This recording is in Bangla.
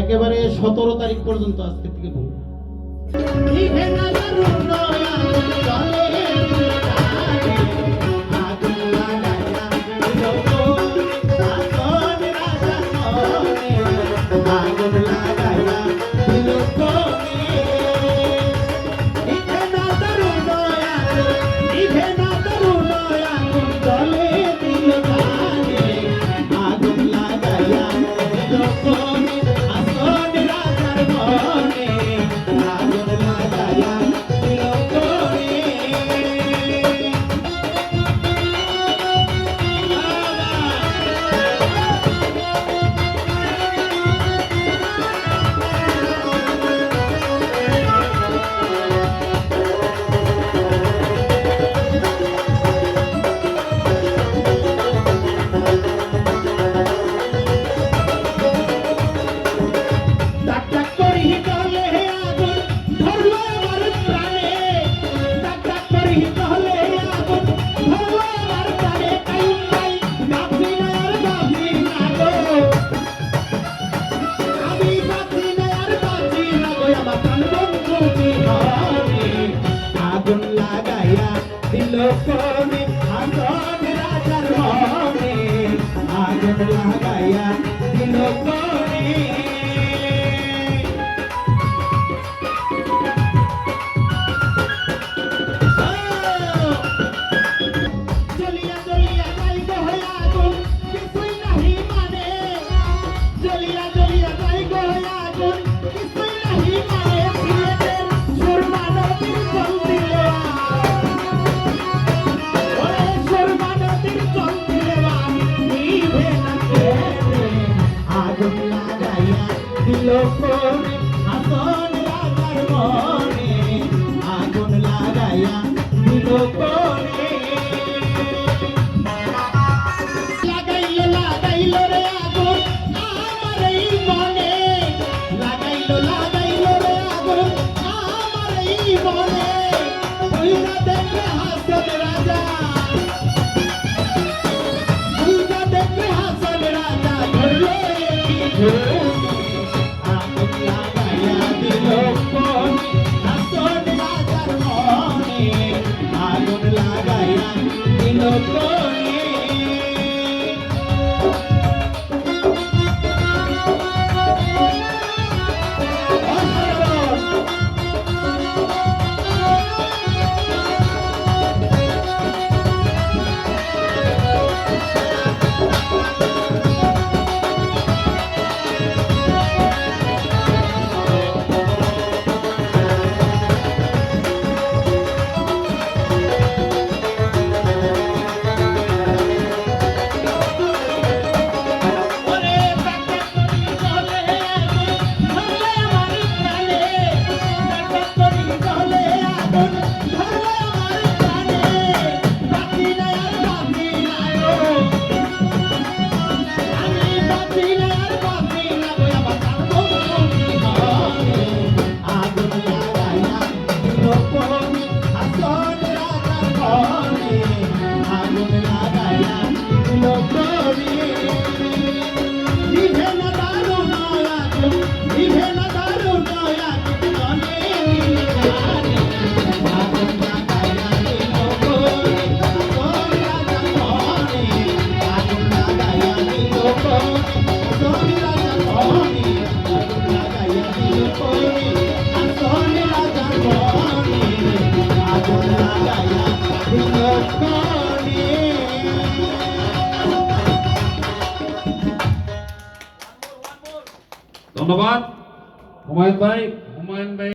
একেবারে সতেরো তারিখ পর্যন্ত আজকে থেকে বলব। আগুন লাগাইয়া দিল কোনে ধন্যবাদ। হুমায়ুন ভাই হুমায়ুন ভাই।